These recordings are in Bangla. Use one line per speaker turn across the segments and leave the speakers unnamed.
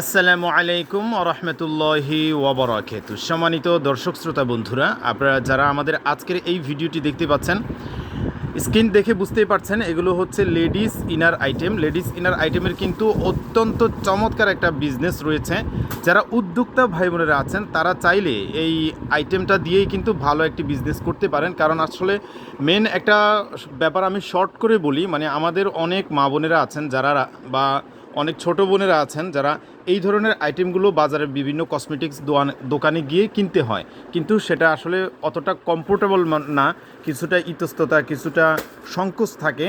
আসসালামু আলাইকুম রহমতুল্লাহি ওবরাকেতু সম্মানিত দর্শক শ্রোতা বন্ধুরা, আপনারা যারা আমাদের আজকের এই ভিডিওটি দেখতে পাচ্ছেন, স্ক্রিন দেখে বুঝতেই পারছেন, এগুলো হচ্ছে ladies inner item. Ladies inner আইটেমের কিন্তু অত্যন্ত চমৎকার একটা বিজনেস রয়েছে। যারা উদ্যোক্তা ভাই বোনেরা আছেন, তারা চাইলে এই আইটেমটা দিয়েই কিন্তু ভালো একটি বিজনেস করতে পারেন। কারণ আসলে মেন একটা ব্যাপার আমি শর্ট করে বলি মানে আমাদের অনেক মা বোনেরা আছেন, যারা বা অনেক ছোট বোনেরা আছেন, যারা এই ধরনের আইটেমগুলো বাজারের বিভিন্ন কসমেটিক্স দোয়ান দোকানে গিয়ে কিনতে হয়। কিন্তু সেটা আসলে অতটা কমফোর্টেবল না। কিছুটা ইতস্ততা, কিছুটা সংকোচ থাকে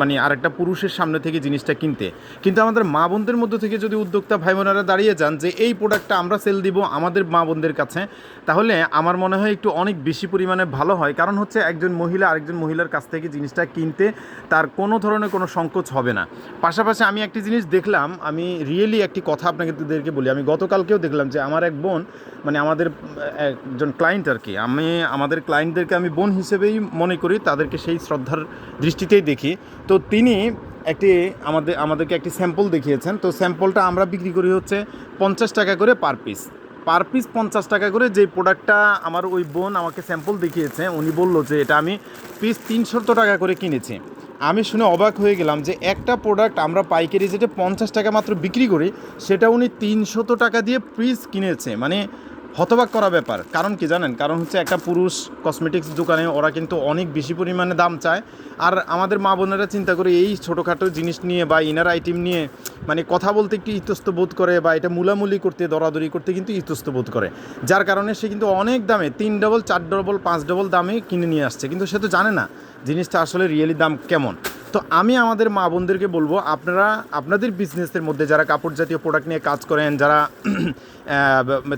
মানে আরেকটা পুরুষের সামনে থেকে জিনিসটা কিনতে। কিন্তু আমাদের মা বোনদের মধ্যে থেকে যদি উদ্যোক্তা ভাই বোনেরা দাঁড়িয়ে যান যে এই প্রোডাক্টটা আমরা সেল দিব আমাদের মা বোনদের কাছে, তাহলে আমার মনে হয় একটু অনেক বেশি পরিমাণে ভালো হয়। কারণ হচ্ছে একজন মহিলা আরেকজন মহিলার কাছ থেকে জিনিসটা কিনতে তার কোনো ধরনের কোনো সংকোচ হবে না। পাশাপাশি আমি একটি জিনিস দেখলাম, আমি রিয়েলি একটি কথা আপনাদেরকে বলি। আমি গতকালকেও দেখলাম যে আমার এক বোন মানে আমাদের একজন ক্লায়েন্ট আর কি। আমি, আমাদের ক্লায়েন্টদেরকে আমি বোন হিসেবেই মনে করি, তাদেরকে সেই শ্রদ্ধার দৃষ্টিতেই দেখি। তো তিনি একটি, আমাদের, আমাদেরকে একটি স্যাম্পল দেখিয়েছেন। তো স্যাম্পলটা আমরা বিক্রি করি হচ্ছে পঞ্চাশ টাকা করে পার পিস পার পিস পঞ্চাশ টাকা করে যে প্রোডাক্টটা আমার ওই বোন আমাকে স্যাম্পল দেখিয়েছে, উনি বলল যে এটা আমি পিস তিনশত টাকা করে কিনেছি। আমি শুনে অবাক হয়ে গেলাম যে একটা প্রোডাক্ট আমরা পাইকারি যেটা পঞ্চাশ টাকা মাত্র বিক্রি করি, সেটা উনি তিনশত টাকা দিয়ে পিস কিনেছে। মানে হতবাক করা ব্যাপার। কারণ কি জানেন? কারণ হচ্ছে একটা পুরুষ কসমেটিক্স দোকানে ওরা কিন্তু অনেক বেশি পরিমাণে দাম চায়। আর আমাদের মা বোনেরা চিন্তা করে এই ছোটোখাটো জিনিস নিয়ে বা ইনার আইটেম নিয়ে মানে কথা বলতে একটু ইতস্ত বোধ করে বা এটা মুলামুলি করতে, দরাদরি করতে কিন্তু ইতস্ত বোধ করে। যার কারণে সে কিন্তু অনেক দামে তিন ডবল চার ডবল পাঁচ ডবল দামে কিনে নিয়ে আসছে। কিন্তু সে তো জানে না জিনিসটা আসলে রিয়েলি দাম কেমন। তো আমি আমাদের মা বোনদেরকে বলব, আপনারা, আপনাদের বিজনেসের মধ্যে যারা কাপড় জাতীয় প্রোডাক্ট নিয়ে কাজ করেন, যারা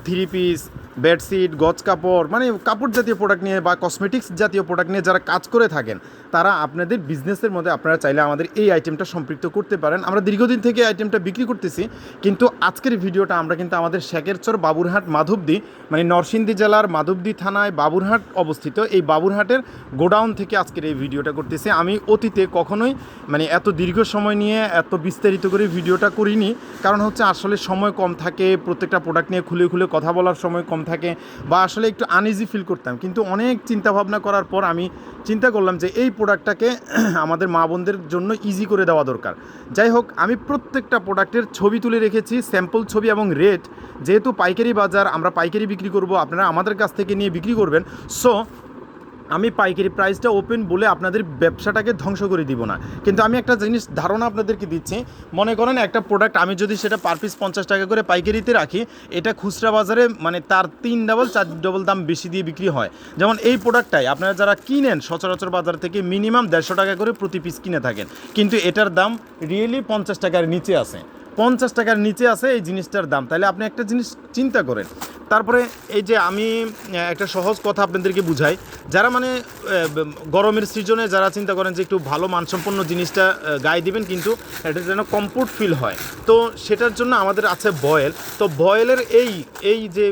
থ্রি পিস বেডশিট গজ কাপড় মানে কাপড় জাতীয় প্রোডাক্ট নিয়ে বা কসমেটিক্স জাতীয় প্রোডাক্ট নিয়ে যারা কাজ করে থাকেন, তারা আপনাদের বিজনেসের মধ্যে আপনারা চাইলে আমাদের এই আইটেমটা সম্পৃক্ত করতে পারেন। আমরা দীর্ঘদিন থেকে আইটেমটা বিক্রি করতেছি, কিন্তু আজকের ভিডিওটা আমরা কিন্তু আমাদের শেখেরচর বাবুরহাট মাধবদি মানে নরসিংদী জেলার মাধবদী থানায় বাবুরহাট অবস্থিত। এই বাবুরহাটের গোডাউন থেকে আজকের এই ভিডিওটা করতেছি। আমি অতীতে কখনোই মানে এত দীর্ঘ সময় নিয়ে এত বিস্তারিত করে ভিডিওটা করিনি। কারণ হচ্ছে আসলে সময় কম থাকে, প্রত্যেকটা প্রোডাক্ট নিয়ে খুলে খুলে কথা বলার সময় কম থাকে বা আসলে একটু আনইজি ফিল করতাম। কিন্তু অনেক চিন্তা ভাবনা করার পর আমি চিন্তা করলাম যে এই প্রোডাক্টটাকে আমাদের মা বোনদের জন্য ইজি করে দেওয়া দরকার। যাই হোক, আমি প্রত্যেকটা প্রোডাক্টের ছবি তুলে রেখেছি স্যাম্পল ছবি এবং রেট যেহেতু পাইকারি বাজার, আমরা পাইকারি বিক্রি করব, আপনারা আমাদের কাছ থেকে নিয়ে বিক্রি করবেন। সো আমি পাইকারি প্রাইসটা ওপেন বলে আপনাদের ব্যবসাটাকে ধ্বংস করে দিব না। কিন্তু আমি একটা জিনিস ধারণা আপনাদেরকে দিচ্ছি। মনে করেন একটা প্রোডাক্ট আমি যদি সেটা পার পিস পঞ্চাশ টাকা করে পাইকারিতে রাখি, এটা খুচরা বাজারে মানে তার তিন ডাবল চার ডবল দাম বেশি দিয়ে বিক্রি হয়। যেমন এই প্রোডাক্টটাই আপনারা যারা কিনেন, সচরাচর বাজার থেকে মিনিমাম দেড়শো টাকা করে প্রতি পিস কিনে থাকেন। কিন্তু এটার দাম রিয়েলি পঞ্চাশ টাকার নিচে আছে। পঞ্চাশ টাকার নিচে আছে এই জিনিসটার দাম। তাহলে আপনি একটা জিনিস চিন্তা করেন। তারপরে এই যে আমি একটা সহজ কথা আপনাদেরকে বুঝাই। যারা মানে গরমের সিজনে যারা চিন্তা করেন যে একটু ভালো মানসম্পন্ন জিনিসটা গায়ে দিবেন কিন্তু এটা যেন কমফোর্ট ফিল হয়। তো সেটার জন্য আমাদের আছে বয়েল তো বয়েলের এই এই যে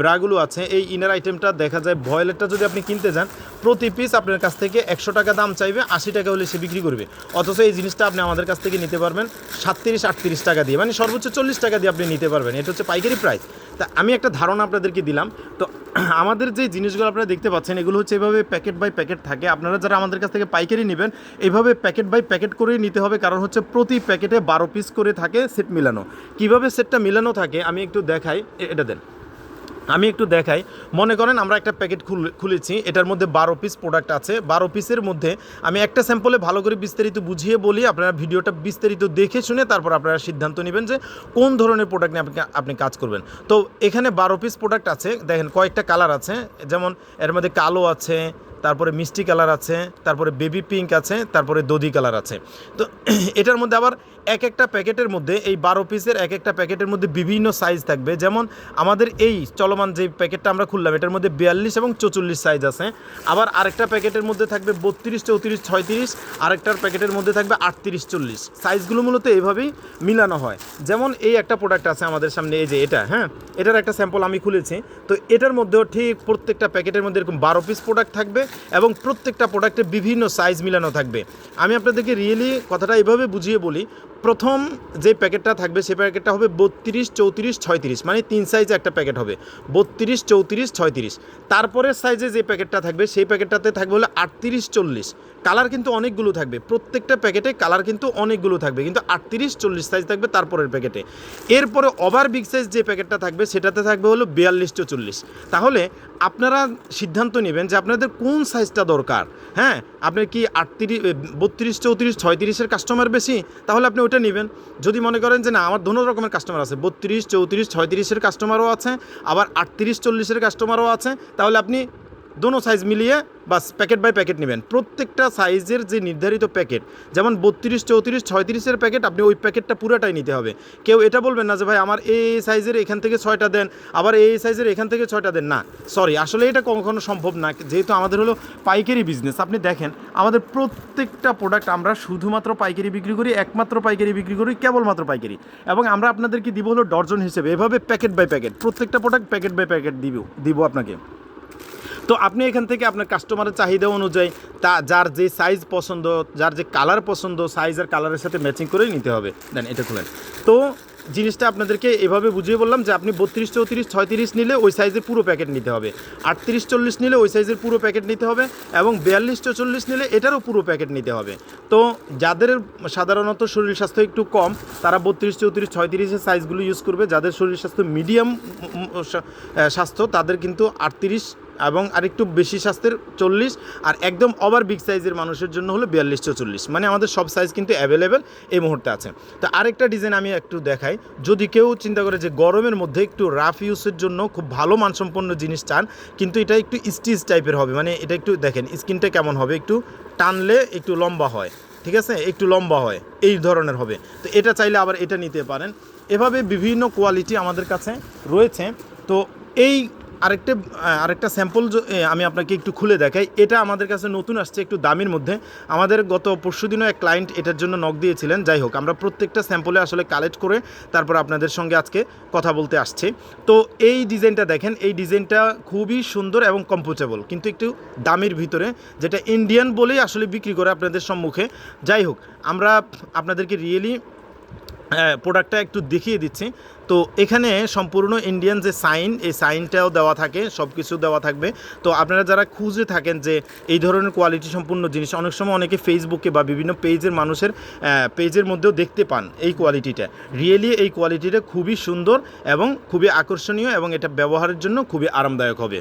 ব্রাগুলো আছে, এই ইনার আইটেমটা দেখা যায় বয়েলেরটা যদি আপনি কিনতে যান, প্রতি পিস আপনার কাছ থেকে একশো টাকা দাম চাইবে, আশি টাকা হলে সে বিক্রি করবে। অথচ এই জিনিসটা আপনি আমাদের কাছ থেকে নিতে পারবেন সাতত্রিশ আটত্রিশ টাকা দিয়ে মানে সর্বোচ্চ চল্লিশ টাকা দিয়ে আপনি নিতে পারবেন। এটা হচ্ছে পাইকারি প্রাইস তা আমি একটা ধারণা আপনাদেরকে দিলাম। তো আমাদের যে জিনিসগুলো আপনারা দেখতে পাচ্ছেন, এগুলো হচ্ছে এভাবে প্যাকেট বাই প্যাকেট থাকে। আপনারা যারা আমাদের কাছ থেকে পাইকারি নেবেন এইভাবে প্যাকেট বাই প্যাকেট করেই নিতে হবে। কারণ হচ্ছে প্রতি প্যাকেটে বারো পিস করে থাকে সেট মিলানো। কীভাবে সেটটা মিলানো থাকে, আমি একটু দেখাই। এটা দেন। আমি একটু দেখাই। মনে করেন আমরা একটা প্যাকেট খুল- খুলেছি, এটার মধ্যে বারো পিস প্রোডাক্ট আছে। বারো পিসের মধ্যে আমি একটা স্যাম্পলে ভালো করে বিস্তারিত বুঝিয়ে বলি, আপনারা ভিডিওটা বিস্তারিত দেখে শুনে তারপর আপনারা সিদ্ধান্ত নেবেন যে কোন ধরনের প্রোডাক্ট নিয়ে আপনি আপনি কাজ করবেন। তো এখানে বারো পিস প্রোডাক্ট আছে, দেখেন কয়েকটা কালার আছে, যেমন এর মধ্যে কালো আছে তারপরে মিষ্টি কালার আছে, তারপরে বেবি পিঙ্ক আছে, তারপরে দধি কালার আছে। তো এটার মধ্যে আবার এক একটা প্যাকেটের মধ্যে, এই বারো পিসের এক একটা প্যাকেটের মধ্যে বিভিন্ন সাইজ থাকবে। যেমন আমাদের এই চলমান যে প্যাকেটটা আমরা খুললাম, এটার মধ্যে বিয়াল্লিশ এবং চৌচল্লিশ সাইজ আছে। আবার আরেকটা প্যাকেটের মধ্যে থাকবে বত্রিশ, চৌত্রিশ, ছয়ত্রিশ, আরেকটার প্যাকেটের মধ্যে থাকবে আটত্রিশ, চল্লিশ। সাইজগুলো মূলত এইভাবেই মিলানো হয়। যেমন এই একটা প্রোডাক্ট আছে আমাদের সামনে, এই যে এটা হ্যাঁ? এটার একটা স্যাম্পল আমি খুলেছি। তো এটার মধ্যেও ঠিক প্রত্যেকটা প্যাকেটের মধ্যে এরকম বারো পিস প্রোডাক্ট থাকবে। এবং প্রত্যেকটা প্রোডাক্টে বিভিন্ন সাইজ মিলানো থাকবে। আমি আপনাদেরকে রিয়েলি কথাটা এভাবে বুঝিয়ে বলি, প্রথম যে প্যাকেটটা থাকবে সেই প্যাকেটটা হবে বত্রিশ, চৌত্রিশ, ছয়ত্রিশ মানে তিন সাইজে একটা প্যাকেট হবে। বত্রিশ, চৌত্রিশ, ছয়ত্রিশ, তারপরের সাইজে যে প্যাকেটটা থাকবে, সেই প্যাকেটটাতে থাকবে হলো আটত্রিশ, চল্লিশ। কালার কিন্তু অনেকগুলো থাকবে। প্রত্যেকটা প্যাকেটে কালার কিন্তু অনেকগুলো থাকবে। কিন্তু আটত্রিশ, চল্লিশ সাইজ থাকবে তারপরের প্যাকেটে। এরপরে ওভার বিগ সাইজ যে প্যাকেটটা থাকবে, সেটাতে থাকবে হলো বিয়াল্লিশ চল্লিশ। তাহলে আপনারা সিদ্ধান্ত নেবেন যে আপনাদের কোন সাইজটা দরকার। হ্যাঁ আপনার কি আটত্রিশ বত্রিশ, চৌত্রিশ, ছয়ত্রিশের কাস্টমার বেশি? তাহলে আপনি ওটা নেবেন। যদি মনে করেন যে না, আমার দোনো রকমের কাস্টমার আছে, বত্রিশ, চৌত্রিশ, ছয়ত্রিশের কাস্টমারও আছে, আবার আটত্রিশ, চল্লিশের কাস্টমারও আছে, তাহলে আপনি দোনো সাইজ মিলিয়ে বাস প্যাকেট বাই প্যাকেট নেবেন। প্রত্যেকটা সাইজের যে নির্ধারিত প্যাকেট যেমন বত্রিশ, চৌত্রিশ, ছয়ত্রিশের প্যাকেট আপনি ওই প্যাকেটটা পুরোটাই নিতে হবে। কেউ এটা বলবেন না যে, ভাই, আমার এই সাইজের এখান থেকে ছয়টা দেন, আবার এই সাইজের এখান থেকে ছয়টা দেন। না সরি আসলে এটা কখনো সম্ভব না। যেহেতু আমাদের হলো পাইকারি বিজনেস আপনি দেখেন আমাদের প্রত্যেকটা প্রোডাক্ট আমরা শুধুমাত্র পাইকারি বিক্রি করি, একমাত্র পাইকারি বিক্রি করি, কেবলমাত্র পাইকারি। এবং আমরা আপনাদেরকে দিব হলো ডর্জন হিসেবে, এভাবে প্যাকেট বাই প্যাকেট প্রত্যেকটা প্রোডাক্ট প্যাকেট বাই প্যাকেট দিব দিব আপনাকে। তো আপনি এখান থেকে আপনার কাস্টমারের চাহিদা অনুযায়ী তা যার যে সাইজ পছন্দ, যার যে কালার পছন্দ সাইজ আর কালারের সাথে ম্যাচিং করেই নিতে হবে। দেন এটা খুলেন। তো জিনিসটা আপনাদেরকে এভাবে বুঝিয়ে বললাম যে আপনি বত্রিশ, চৌত্রিশ, ছয়ত্রিশ নিলে ওই সাইজের পুরো প্যাকেট নিতে হবে। আটত্রিশ, চল্লিশ নিলে ওই সাইজের পুরো প্যাকেট নিতে হবে এবং বিয়াল্লিশ চল্লিশ নিলে এটারও পুরো প্যাকেট নিতে হবে। তো যাদের সাধারণত শরীর স্বাস্থ্য একটু কম, তারা বত্রিশ, চৌত্রিশ ছয়ত্রিশের সাইজগুলো ইউজ করবে। যাদের শরীর স্বাস্থ্য মিডিয়াম স্বাস্থ্য, তাদের কিন্তু আটত্রিশ এবং আরেকটু বেশি স্বাস্থ্যের চল্লিশ আর একদম ওভার বিগ সাইজের মানুষের জন্য হলো বিয়াল্লিশ চল্লিশ। মানে আমাদের সব সাইজ কিন্তু অ্যাভেলেবেল এই মুহূর্তে আছে। তো আরেকটা ডিজাইন আমি একটু দেখাই। যদি কেউ চিন্তা করে যে গরমের মধ্যে একটু রাফ ইউজের জন্য খুব ভালো মানসম্পন্ন জিনিস চান, কিন্তু এটা একটু স্টিচ টাইপের হবে। মানে এটা একটু দেখেন স্কিনটা কেমন হবে? একটু টানলে একটু লম্বা হয়। ঠিক আছে? একটু লম্বা হয়। এই ধরনের হবে। তো এটা চাইলে আবার এটা নিতে পারেন। এভাবে বিভিন্ন কোয়ালিটি আমাদের কাছে রয়েছে। তো এই আরেকটা আরেকটা স্যাম্পল আমি আপনাকে একটু খুলে দেখাই। এটা আমাদের কাছে নতুন আসছে একটু দামের মধ্যে। আমাদের গত পরশু দিনও এক ক্লায়েন্ট এটার জন্য নক দিয়েছিলেন। যাই হোক, আমরা প্রত্যেকটা স্যাম্পলে আসলে কালেক্ট করে তারপর আপনাদের সঙ্গে আজকে কথা বলতে আসছি। তো এই ডিজাইনটা দেখেন, এই ডিজাইনটা খুবই সুন্দর এবং কম্পোজেবল কিন্তু একটু দামের ভিতরে, যেটা ইন্ডিয়ান বলেই আসলে বিক্রি করে আপনাদের সম্মুখে। যাই হোক, আমরা আপনাদেরকে রিয়েলি প্রোডাক্টটা একটু দেখিয়ে দিচ্ছি। তো এখানে সম্পূর্ণ ইন্ডিয়ান যে সাইন এই সাইনটাও দেওয়া থাকে সব কিছু দেওয়া থাকবে। তো আপনারা যারা খুঁজে থাকেন যে এই ধরনের কোয়ালিটি সম্পূর্ণ জিনিস, অনেক সময় অনেকে ফেসবুকে বা বিভিন্ন পেজের মানুষের পেজের মধ্যেও দেখতে পান এই কোয়ালিটিটা রিয়েলি এই কোয়ালিটিটা খুবই সুন্দর এবং খুবই আকর্ষণীয় এবং এটা ব্যবহারের জন্য খুবই আরামদায়ক হবে।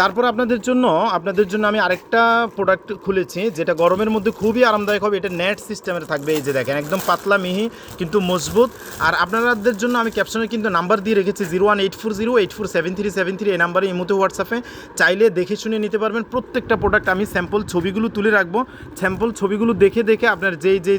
তারপর আপনাদের জন্য আপনাদের জন্য আমি আরেকটা প্রোডাক্ট খুলেছি, যেটা গরমের মধ্যে খুবই আরামদায়ক হবে। এটা নেট সিস্টেমের থাকবে, এই যে দেখেন, একদম পাতলা, মিহি, কিন্তু মজবুত। আর আপনাদের জন্য আমি ক্যাপশনে কিন্তু নাম্বার দিয়ে রেখেছি zero one eight four zero eight four seven three seven three এই নাম্বারে এই মুহূর্তে হোয়াটসঅ্যাপে চাইলে দেখে শুনে নিতে পারবেন, প্রত্যেকটা প্রোডাক্ট আমি স্যাম্পল ছবিগুলো তুলে রাখব। স্যাম্পল ছবিগুলো দেখে দেখে আপনার যেই যেই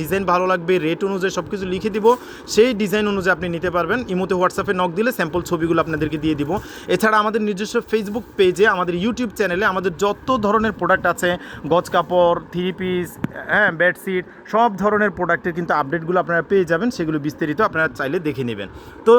ডিজাইন ভালো লাগবে রেট অনুযায়ী সব কিছু লিখে দিব, সেই ডিজাইন অনুযায়ী আপনি নিতে পারবেন। ইমোতে হোয়াটসঅ্যাপে নক দিলে স্যাম্পল ছবিগুলো আপনাদেরকে দিয়ে দিব। এছাড়া আমাদের নিজস্ব ফেসবুক পেজে আমাদের ইউটিউব চ্যানেলে আমাদের যত ধরনের প্রোডাক্ট আছে গজ কাপড় থ্রি পিস হ্যাঁ বেডশিট সব ধরনের প্রোডাক্টের কিন্তু আপডেটগুলো আপনারা পেয়ে যাবেন, সেগুলো বিস্তারিত আপনারা চাইলে দেখে নেবেন। তো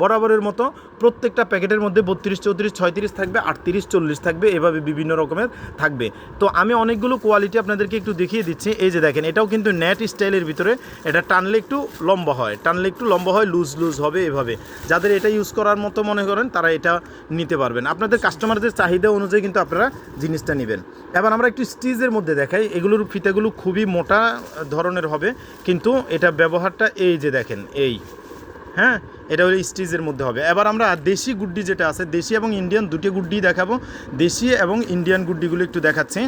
বরাবরের মতো প্রত্যেকটা প্যাকেটের মধ্যে বত্রিশ, চৌত্রিশ, ছয়ত্রিশ থাকবে, আটত্রিশ, চল্লিশ থাকবে, এভাবে বিভিন্ন রকমের থাকবে। তো আমি অনেকগুলো কোয়ালিটি আপনাদেরকে একটু দেখিয়ে দিচ্ছি। এই যে দেখেন, এটাও কিন্তু নেট স্টাইলের ভিতরে, এটা টানলে একটু লম্বা হয়, টানলে একটু লম্বা হয় লুজ লুজ হবে এভাবে। যাদের এটা ইউজ করার মতো মনে করেন, তারা এটা নিতে পারবেন। আপনাদের কাস্টমারদের চাহিদা অনুযায়ী কিন্তু আপনারা জিনিসটা নেবেন। এবার আমরা একটু স্টিজের মধ্যে দেখাই, এগুলোর ফিতাগুলো খুবই মোটা ধরনের হবে, কিন্তু এটা ব্যবহারটা এই যে দেখেন, এই হ্যাঁ? এটা হলো স্টিজের মধ্যে হবে। এবার আমরা দেশি গুড্ডি যেটা আছে, দেশি এবং ইন্ডিয়ান দুটি গুড্ডি দেখাবো। দেশি এবং ইন্ডিয়ান গুড্ডিগুলো একটু দেখাচ্ছি।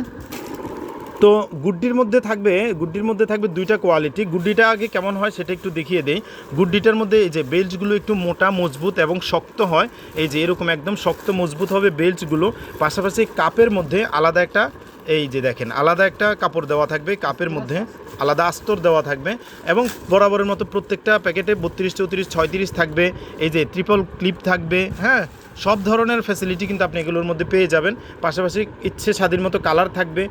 তো গুড্ডির মধ্যে থাকবে, গুড্ডির মধ্যে থাকবে দুইটা কোয়ালিটি গুড্ডিটা আগে কেমন হয় সেটা একটু দেখিয়ে দেই। গুড্ডিটার মধ্যে এই যে বেল্টগুলো একটু মোটা, মজবুত এবং শক্ত হয়, এই যে এরকম একদম শক্ত, মজবুত হবে বেল্টগুলো পাশাপাশি কাপের মধ্যে আলাদা একটা, এই যে দেখেন, আলাদা একটা কাপড় দেওয়া থাকবে, কাপের মধ্যে আলাদা আস্তর দেওয়া থাকবে এবং বরাবরের মতো প্রত্যেকটা প্যাকেটে বত্রিশ, চৌত্রিশ, ছয়ত্রিশ থাকবে, এই যে ট্রিপল ক্লিপ থাকবে হ্যাঁ? সব ধরনের ফ্যাসিলিটি কিন্তু আপনি এগুলোর মধ্যে পেয়ে যাবেন। পাশাপাশি ইচ্ছে স্বাধীন মতো কালার থাকবে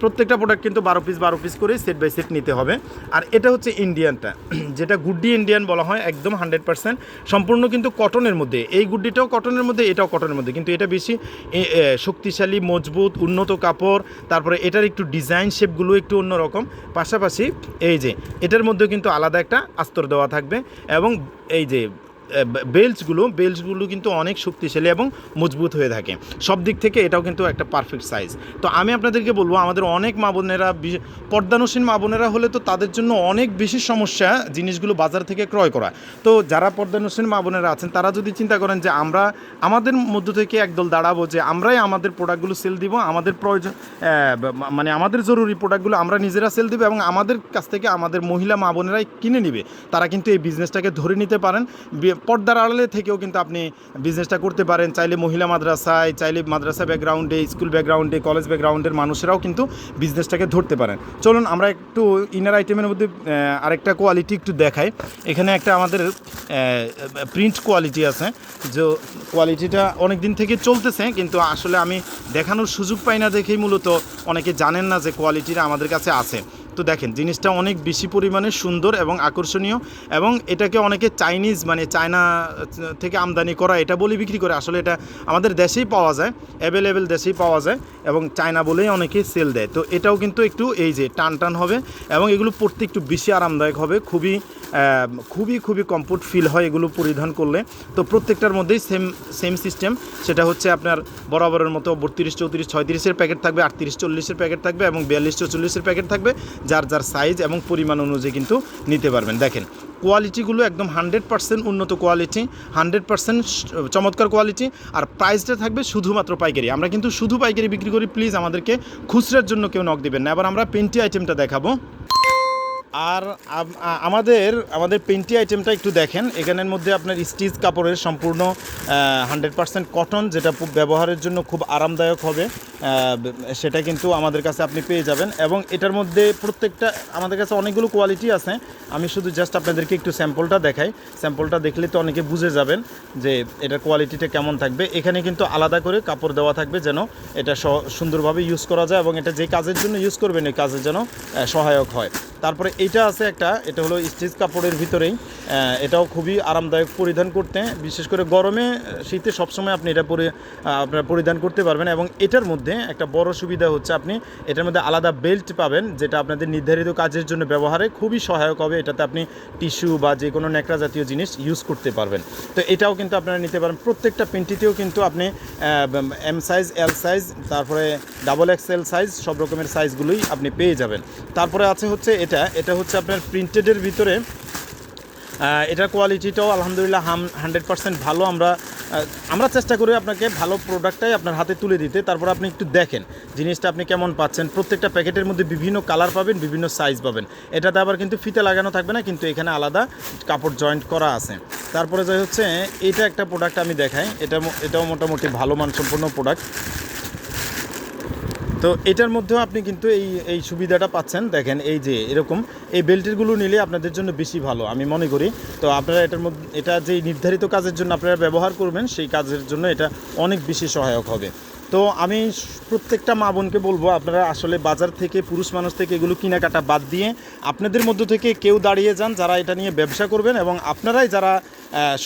প্রত্যেকটা প্রোডাক্ট কিন্তু বারো পিস বারো পিস করে সেট বাই সেট নিতে হবে। আর এটা হচ্ছে ইন্ডিয়ানটা যেটা গুড্ডি ইন্ডিয়ান বলা হয়, একদম হান্ড্রেড পার্সেন্ট সম্পূর্ণ কিন্তু কটনের মধ্যে। এই গুড্ডিটাও কটনের মধ্যে, এটাও কটনের মধ্যে। কিন্তু এটা বেশি শক্তিশালী, মজবুত, উন্নত কাপড়। তারপরে এটার একটু ডিজাইন শেপগুলো একটু অন্যরকম। পাশাপাশি এই যে, এটার মধ্যেও কিন্তু আলাদা একটা আস্তর দেওয়া থাকবে। এবং এই যে বেল্টসগুলো বেল্টসগুলো কিন্তু অনেক শক্তিশালী এবং মজবুত হয়ে থাকে। সব দিক থেকে এটাও কিন্তু একটা পারফেক্ট সাইজ তো আমি আপনাদেরকে বলব, আমাদের অনেক মা বোনেরা পর্দানুসীন মা বোনেরা হলে তো তাদের জন্য অনেক বেশি সমস্যা জিনিসগুলো বাজার থেকে ক্রয় করা। তো যারা পর্দানুসীন মা বোনেরা আছেন, তারা যদি চিন্তা করেন যে আমরা, আমাদের মধ্য থেকে একদল দাঁড়াবো যে আমরাই আমাদের প্রোডাক্টগুলো সেল দিব, আমাদের প্রয়োজন মানে আমাদের জরুরি প্রোডাক্টগুলো আমরা নিজেরা সেল দিব এবং আমাদের কাছ থেকে আমাদের মহিলা মা বোনেরাই কিনে নিবে, তারা কিন্তু এই বিজনেসটাকে ধরে নিতে পারেন পর্দার আড়ালে থেকেও কিন্তু আপনি বিজনেসটা করতে পারেন। চাইলে মহিলা মাদ্রাসায়, চাইলে মাদ্রাসা ব্যাকগ্রাউন্ডে স্কুল ব্যাকগ্রাউন্ডে কলেজ ব্যাকগ্রাউন্ডের মানুষেরাও কিন্তু বিজনেসটাকে ধরতে পারেন। চলুন, আমরা একটু ইনার আইটেমের মধ্যে আরেকটা কোয়ালিটি একটু দেখাই। এখানে একটা আমাদের প্রিন্ট কোয়ালিটি আছে। যে কোয়ালিটিটা অনেক দিন থেকে চলতেছে, কিন্তু আসলে আমি দেখানোর সুযোগ পাই না দেখেই মূলত অনেকে জানেন না যে কোয়ালিটিটা আমাদের কাছে আছে। তো দেখেন, জিনিসটা অনেক বেশি পরিমাণে সুন্দর এবং আকর্ষণীয় এবং এটাকে অনেকে চাইনিজ মানে চায়না থেকে আমদানি করা এটা বলে বিক্রি করে। আসলে এটা আমাদের দেশেই পাওয়া যায় অ্যাভেলেবেল দেশেই পাওয়া যায় এবং চায়না বলেই অনেকে সেল দেয়। তো এটাও কিন্তু একটু এই যে টান টান হবে এবং এগুলো পড়তে একটু বেশি আরামদায়ক হবে, খুবই খুবই খুবই কমফোর্ট ফিল হয় এগুলো পরিধান করলে। তো প্রত্যেকটার মধ্যেই সেম সেম সিস্টেম সেটা হচ্ছে আপনার বরাবরের মতো বত্রিশ, চৌত্রিশ, ছয়ত্রিশের প্যাকেট থাকবে, আটত্রিশ, চল্লিশের প্যাকেট থাকবে এবং বিয়াল্লিশ চল্লিশের প্যাকেট থাকবে। যার যার সাইজ এবং পরিমাণ অনুযায়ী কিন্তু নিতে পারবেন। দেখেন কোয়ালিটিগুলো একদম হান্ড্রেড পার্সেন্ট উন্নত কোয়ালিটি হান্ড্রেড পার্সেন্ট চমৎকার কোয়ালিটি আর প্রাইসটা থাকবে শুধুমাত্র পাইকারি। আমরা কিন্তু শুধু পাইকারি বিক্রি করি প্লিজ আমাদেরকে খুচরার জন্য কেউ নক দিবেন না। এবার আমরা পেন্টি আইটেমটা দেখাবো। আর আমাদের আমাদের পেন্টি আইটেমটা একটু দেখেন। এখানের মধ্যে আপনার স্টিচ কাপড়ের সম্পূর্ণ হান্ড্রেড পার্সেন্ট কটন যেটা ব্যবহারের জন্য খুব আরামদায়ক হবে। সেটা কিন্তু আমাদের কাছে আপনি পেয়ে যাবেন। এবং এটার মধ্যে প্রত্যেকটা আমাদের কাছে অনেকগুলো কোয়ালিটি আছে। আমি শুধু জাস্ট আপনাদেরকে একটু স্যাম্পলটা দেখাই। স্যাম্পলটা দেখলে তো অনেকে বুঝে যাবেন যে এটার কোয়ালিটিটা কেমন থাকবে। এখানে কিন্তু আলাদা করে কাপড় দেওয়া থাকবে যেন এটা সুন্দরভাবে ইউজ করা যায় এবং এটা যে কাজের জন্য ইউজ করবেন এই কাজের আহ, সহায়ক হয়। তারপরে এইটা আছে একটা এটা হলো স্টিচ কাপড়ের ভিতরেই। এটাও খুবই আরামদায়ক পরিধান করতে। বিশেষ করে গরমে শীতে সবসময় আপনি এটা পরে আপনারা পরিধান করতে পারবেন এবং এটার মধ্যে একটা বড় সুবিধা হচ্ছে আপনি এটার মধ্যে আলাদা বেল্ট পাবেন, যেটা আপনাদের নির্ধারিত কাজের জন্য ব্যবহারে খুবই সহায়ক হবে। এটাতে আপনি টিস্যু বা যে কোনো ন্যাকড়া জাতীয় জিনিস ইউজ করতে পারবেন। তো এটাও কিন্তু আপনারা নিতে পারেন। প্রত্যেকটা পেন্টিতেও কিন্তু আপনি এম সাইজ এল সাইজ তারপরে ডাবল এক্সেল সাইজ সব রকমের সাইজগুলোই আপনি পেয়ে যাবেন। তারপরে আছে হচ্ছে এটা। এটা হচ্ছে আপনার প্রিন্টেডের ভিতরে এটার কোয়ালিটিটাও আলহামদুলিল্লাহ হাম হান্ড্রেড পার্সেন্ট ভালো। আমরা আমরা চেষ্টা করি আপনাকে ভালো প্রোডাক্টটাই আপনার হাতে তুলে দিতে। তারপর আপনি একটু দেখেন জিনিসটা আপনি কেমন পাচ্ছেন। প্রত্যেকটা প্যাকেটের মধ্যে বিভিন্ন কালার পাবেন, বিভিন্ন সাইজ পাবেন। এটাতে আবার কিন্তু ফিতে লাগানো থাকবে না, কিন্তু এখানে আলাদা কাপড় জয়েন্ট করা আছে। তারপরে যে হচ্ছে, এটা একটা প্রোডাক্ট আমি দেখাই। এটা এটাও মোটামুটি ভালো মানসম্পন্ন প্রোডাক্ট তো এটার মধ্যেও আপনি কিন্তু এই এই সুবিধাটা পাচ্ছেন। দেখেন এই যে এরকম, এই বেল্টেরগুলো নিলে আপনাদের জন্য বেশি ভালো, আমি মনে করি। তো আপনারা এটার মধ্যে, এটা যে নির্ধারিত কাজের জন্য আপনারা ব্যবহার করবেন, সেই কাজের জন্য এটা অনেক বেশি সহায়ক হবে। তো আমি প্রত্যেকটা মা বোনকে বলব, আপনারা আসলে বাজার থেকে, পুরুষ মানুষ থেকে এগুলো কেনাকাটা বাদ দিয়ে আপনাদের মধ্য থেকে কেউ দাঁড়িয়ে যান যারা এটা নিয়ে ব্যবসা করবেন এবং আপনারাই যারা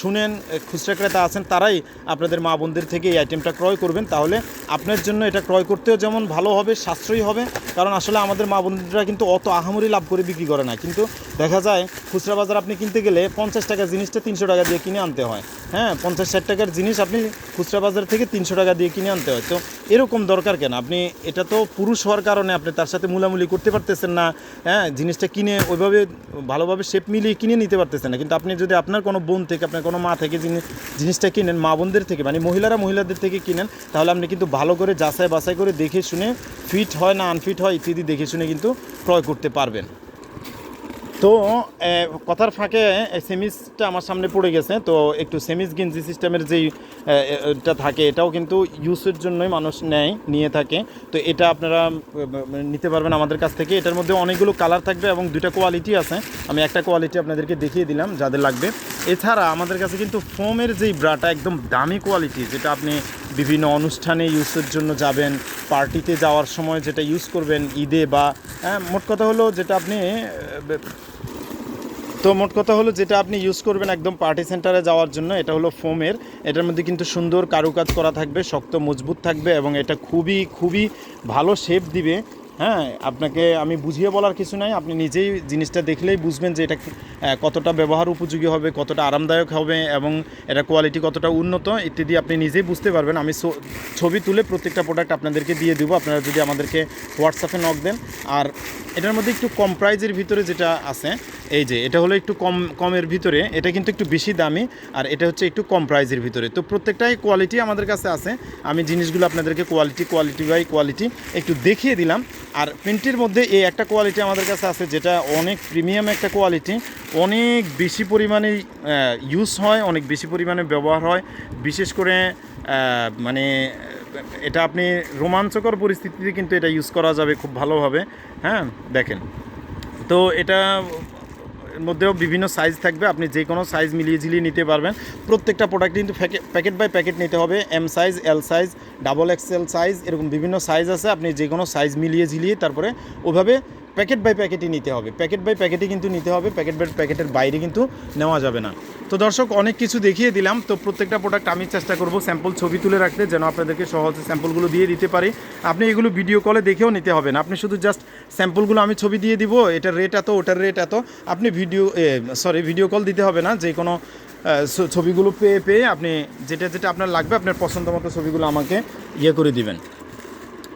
শুনেন খুচরা ক্রেতা আছেন, তারাই আপনাদের মা বোনদের থেকে এই আইটেমটা ক্রয় করবেন। তাহলে আপনার জন্য এটা ক্রয় করতেও যেমন ভালো হবে, সাশ্রয়ী হবে। কারণ আসলে আমাদের মা বোনরা কিন্তু অত আহামরি লাভ করে বিক্রি করে না। কিন্তু দেখা যায়, খুচরা বাজার আপনি কিনতে গেলে পঞ্চাশ টাকার জিনিসটা তিনশো টাকা দিয়ে কিনে আনতে হয়। হ্যাঁ পঞ্চাশ ষাট টাকার জিনিস আপনি খুচরা বাজার থেকে তিনশো টাকা দিয়ে কিনে আনতে হয়। তো এরকম দরকার কেন? আপনি এটা তো পুরুষ হওয়ার কারণে আপনি তার সাথে মুলামুলি করতে পারতেছেন না হ্যাঁ? জিনিসটা কিনে ওইভাবে ভালোভাবে শেপ মিলিয়ে কিনে নিতে পারতেছেন না। কিন্তু আপনি যদি আপনার কোনো বোন থেকে, আপনার কোনো মা থেকে জিনিস, জিনিসটা কিনেন, মা বোনদের থেকে মানে মহিলারা মহিলাদের থেকে কিনেন, তাহলে আপনি কিন্তু ভালো করে যাচাই বাছাই করে দেখে শুনে ফিট হয় না আনফিট হয় ইত্যাদি দেখে শুনে কিন্তু ক্রয় করতে পারবেন। তো কথার ফাঁকে সেমিসটা আমার সামনে পড়ে গেছে। তো একটু সেমিস গেঞ্জি সিস্টেমের যেই এটা থাকে এটাও কিন্তু ইউজের জন্যই মানুষ নেয় নিয়ে থাকে। তো এটা আপনারা নিতে পারবেন আমাদের কাছ থেকে। এটার মধ্যে অনেকগুলো কালার থাকবে এবং দুইটা কোয়ালিটি আছে। আমি একটা কোয়ালিটি আপনাদেরকে দেখিয়ে দিলাম যাদের লাগবে। এছাড়া আমাদের কাছে কিন্তু ফোমের যেই ব্রাটা একদম দামি কোয়ালিটি যেটা আপনি বিভিন্ন অনুষ্ঠানে ইউজের জন্য যাবেন পার্টিতে যাওয়ার সময় যেটা ইউজ করবেন ঈদে বা হ্যাঁ, মোট কথা হলো যেটা আপনি তো মোট কথা হলো যেটা আপনি ইউজ করবেন একদম পার্টি সেন্টারে যাওয়ার জন্য, এটা হলো ফোমের এটার মধ্যে কিন্তু সুন্দর কারুকাজ করা থাকবে, শক্ত, মজবুত থাকবে এবং এটা খুবই খুবই ভালো শেপ দিবে। হ্যাঁ আপনাকে আমি বুঝিয়ে বলার কিছু নাই, আপনি নিজেই জিনিসটা দেখলেই বুঝবেন যে এটা কতটা ব্যবহার উপযোগী হবে, কতটা আরামদায়ক হবে এবং এটা কোয়ালিটি কতটা উন্নত, ইত্যাদি আপনি নিজেই বুঝতে পারবেন। আমি ছবি তুলে প্রত্যেকটা প্রোডাক্ট আপনাদেরকে দিয়ে দেবো, আপনারা যদি আমাদেরকে হোয়াটসঅ্যাপে নক দেন। আর এটার মধ্যে একটু কম প্রাইজের ভিতরে যেটা আছে এই যে, এটা হলো একটু কম, কমের ভিতরে, এটা কিন্তু একটু বেশি দামি, আর এটা হচ্ছে একটু কম প্রাইজের ভিতরে। তো প্রত্যেকটাই কোয়ালিটি আমাদের কাছে আছে। আমি জিনিসগুলো আপনাদেরকে কোয়ালিটি কোয়ালিটি বাই কোয়ালিটি একটু দেখিয়ে দিলাম। আর প্রিন্টের মধ্যে এই একটা কোয়ালিটি আমাদের কাছে আছে, যেটা অনেক প্রিমিয়াম একটা কোয়ালিটি অনেক বেশি পরিমাণে ইউজ হয়, অনেক বেশি পরিমাণে ব্যবহার হয়। বিশেষ করে মানে এটা আপনি রোমাঞ্চকর পরিস্থিতিতে কিন্তু এটা ইউজ করা যাবে খুব ভালোভাবে। হ্যাঁ দেখেন। তো এটা মধ্যেও বিভিন্ন সাইজ থাকবে। আপনি যে কোনো সাইজ মিলিয়ে ঝিলিয়ে নিতে পারবেন। প্রত্যেকটা প্রোডাক্ট কিন্তু প্যাকেট বাই প্যাকেট নিতে হবে। M size L size double XL size এরকম বিভিন্ন সাইজ আছে। আপনি যে কোনো সাইজ মিলিয়ে ঝিলিয়ে তারপরে ওভাবে প্যাকেট বাই প্যাকেটই নিতে হবে। প্যাকেট বাই প্যাকেটই কিন্তু নিতে হবে। প্যাকেট বাই প্যাকেটের বাইরে কিন্তু নেওয়া যাবে না। তো দর্শক, অনেক কিছু দেখিয়ে দিলাম। তো প্রত্যেকটা প্রোডাক্ট আমি চেষ্টা করব স্যাম্পল ছবি তুলে রাখতে, যেন আপনাদেরকে সহজে স্যাম্পলগুলো দিয়ে দিতে পারি। আপনি এগুলো ভিডিও কলে দেখেও নিতে হবে না। আপনি শুধু জাস্ট স্যাম্পলগুলো আমি ছবি দিয়ে দিব, এটার রেট এত, ওটার রেট এত। আপনি ভিডিও সরি ভিডিও কল দিতে হবে না। যে কোনো ছবিগুলো পেয়ে পেয়ে আপনি যেটা যেটা আপনার লাগবে, আপনার পছন্দ মতো ছবিগুলো আমাকে ইয়ে করে দিবেন।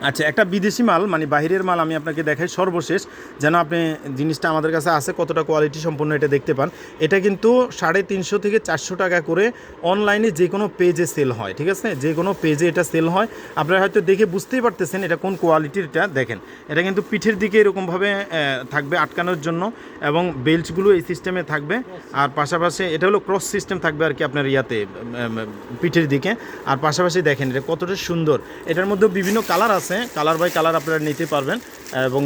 আচ্ছা একটা বিদেশি মাল মানে বাইরের মাল আমি আপনাকে দেখাই সর্বশেষ। যেন আপনি জিনিসটা আমাদের কাছে আছে, কতটা কোয়ালিটি সম্পন্ন এটা দেখতে পান। এটা কিন্তু সাড়ে তিনশো থেকে চারশো টাকা করে অনলাইনে যে কোনো পেজে সেল হয়, ঠিক আছে? যে কোনো পেজে এটা সেল হয়। আপনারা হয়তো দেখে বুঝতেই পারতেছেন এটা কোন কোয়ালিটির এটা দেখেন। এটা কিন্তু পিঠের দিকে এরকমভাবে থাকবে আটকানোর জন্য এবং বেল্টগুলো এই সিস্টেমে থাকবে। আর পাশাপাশি এটা হলো ক্রস সিস্টেম থাকবে আর কি আপনার ইয়াতে পিঠের দিকে। আর পাশাপাশি দেখেন এটা কতটা সুন্দর। এটার মধ্যে বিভিন্ন কালার আছে। কালার বাই কালার আপনারা নিতে পারবেন এবং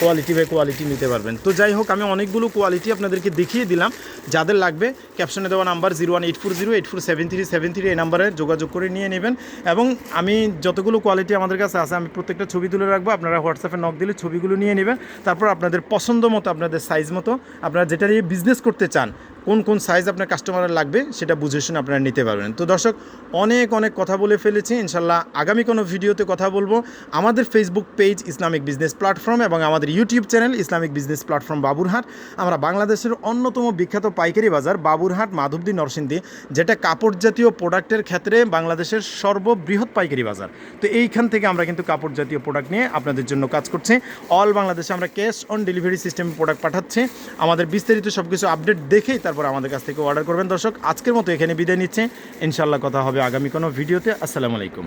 কোয়ালিটি বাই কোয়ালিটি নিতে পারবেন। তো যাই হোক, আমি অনেকগুলো কোয়ালিটি আপনাদেরকে দেখিয়ে দিলাম। যাদের লাগবে ক্যাপশনে দেওয়া number zero one eight four zero eight four seven three seven three এই নাম্বারে যোগাযোগ করে নিয়ে নেবেন। এবং আমি যতগুলো কোয়ালিটি আমাদের কাছে আছে, আমি প্রত্যেকটা ছবি তুলে রাখব। আপনারা হোয়াটসঅ্যাপে নক দিলে ছবিগুলো নিয়ে নেবেন। তারপর আপনাদের পছন্দ মতো, আপনাদের সাইজ মতো, আপনারা যেটা নিয়ে বিজনেস করতে চান কোন কোন সাইজ আপনার কাস্টমারের লাগবে সেটা বুঝে শুনে আপনারা নিতে পারবেন। তো দর্শক, অনেক অনেক কথা বলে ফেলেছি, ইনশাল্লাহ আগামী কোনো ভিডিওতে কথা বলব। আমাদের Facebook page Islamic business platform এবং আমাদের YouTube channel Islamic business platform Baburhat আমরা বাংলাদেশের অন্যতম বিখ্যাত পাইকারি বাজার বাবুরহাট, মাধবদী, নরসিংদী, যেটা কাপড় জাতীয় প্রোডাক্টের ক্ষেত্রে বাংলাদেশের সর্ববৃহৎ পাইকারি বাজার। তো এইখান থেকে আমরা কিন্তু কাপড় জাতীয় প্রোডাক্ট নিয়ে আপনাদের জন্য কাজ করছি। অল বাংলাদেশে আমরা ক্যাশ অন ডেলিভারি সিস্টেমে প্রোডাক্ট পাঠাচ্ছি। আমাদের বিস্তারিত সব কিছু আপডেট দেখেই তারপর আমাদের কাছ থেকে অর্ডার করবেন। দর্শক, আজকের মতো এখানে বিদায় নিচ্ছে। ইনশাল্লাহ কথা হবে আগামী কোনো ভিডিওতে। আসসালামু আলাইকুম।